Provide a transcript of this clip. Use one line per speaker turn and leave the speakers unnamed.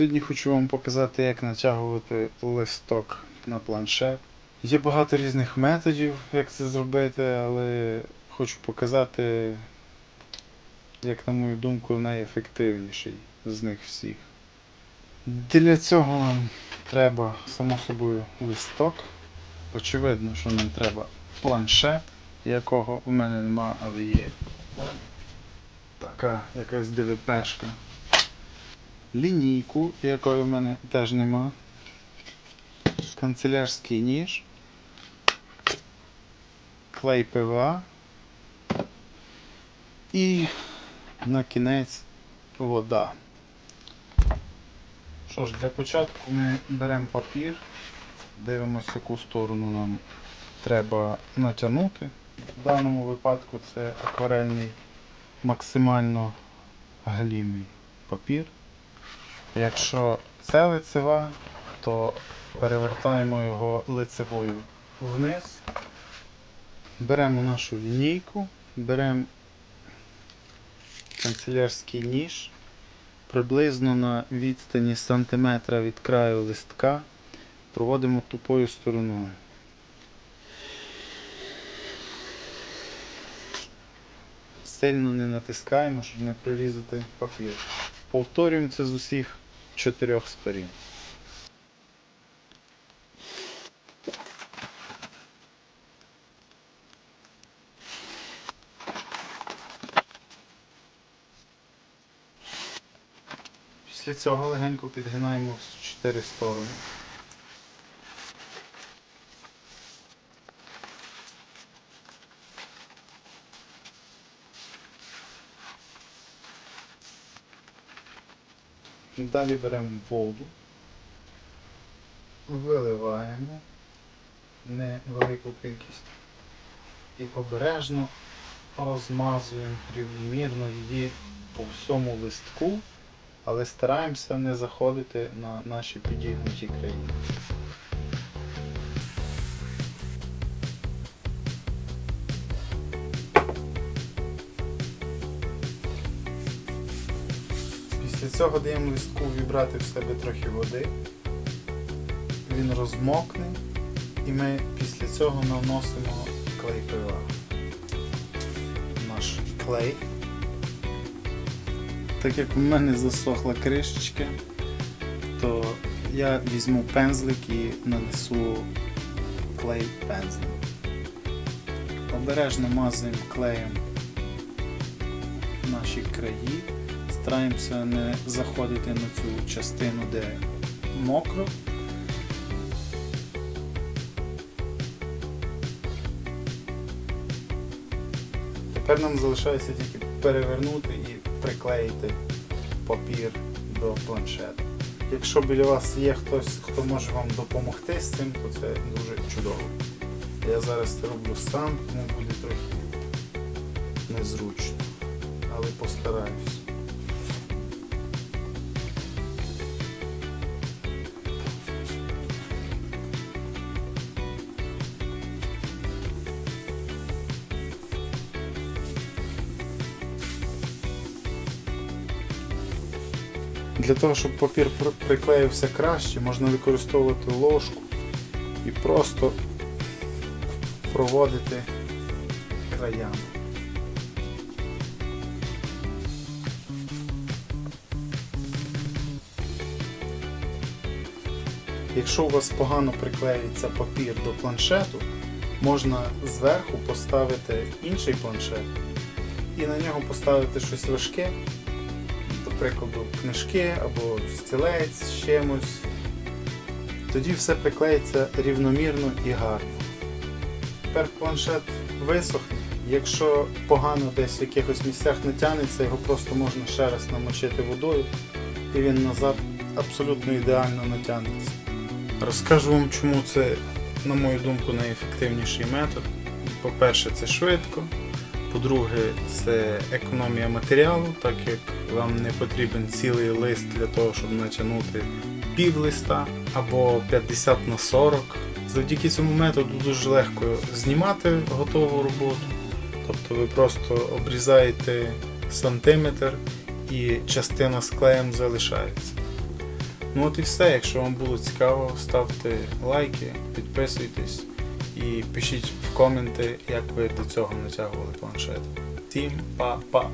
Сьогодні хочу вам показати, як натягувати листок на планшет. Є багато різних методів, як це зробити, але хочу показати, як на мою думку, найефективніший з них всіх. Для цього нам треба, само собою, листок. Очевидно, що нам треба планшет, якого у мене нема, але є така якась ДВПшка. Лінійку, якої в мене теж нема. Канцелярський ніж. Клей ПВА. І на кінець вода. Що ж, для початку ми беремо папір, дивимося, яку сторону нам треба натягнути. В даному випадку це акварельний максимально глінний папір. Якщо це лицева, то перевертаємо його лицевою вниз. Беремо нашу лінійку, беремо канцелярський ніж приблизно на відстані сантиметра від краю листка проводимо тупою стороною. Сильно не натискаємо, щоб не прорізати папір. Повторюємо це з усіх чотирьох сторін. Після цього легенько підгинаємо з чотири сторони. Далі беремо воду, виливаємо невелику кількість і обережно розмазуємо рівномірно її по всьому листку, але стараємося не заходити на наші підігнуті краї. Після цього даємо листку вібрати в себе трохи води. Він розмокне і ми після цього наносимо клей ПВА. Наш клей. Так як у мене засохла кришечка, то я візьму пензлик і нанесу клей пензлем. Обережно мазуємо клеєм наші краї. Стараємося не заходити на цю частину, де мокро. Тепер нам залишається тільки перевернути і приклеїти папір до планшету. Якщо біля вас є хтось, хто може вам допомогти з цим, то це дуже чудово. Я зараз це роблю сам, тому буде трохи незручно, але постараюсь. Для того, щоб папір приклеївся краще, можна використовувати ложку і просто проводити краями. Якщо у вас погано приклеюється папір до планшету, можна зверху поставити інший планшет і на нього поставити щось важке, прикладу, книжки або стілець з чимось. Тоді все приклеїться рівномірно і гарно. Тепер планшет висохне. Якщо погано десь в якихось місцях натягнеться, його просто можна ще раз намочити водою і він назад абсолютно ідеально натягнеться. Розкажу вам, чому це, на мою думку, найефективніший метод. По-перше, це швидко. По-друге, це економія матеріалу, так як вам не потрібен цілий лист для того, щоб натягнути пів листа або 50 на 40. Завдяки цьому методу дуже легко знімати готову роботу. Тобто ви просто обрізаєте сантиметр і частина з клеєм залишається. Ну от і все. Якщо вам було цікаво, ставте лайки, підписуйтесь і пишіть в коменти, як ви до цього натягували планшет. Всім па-па!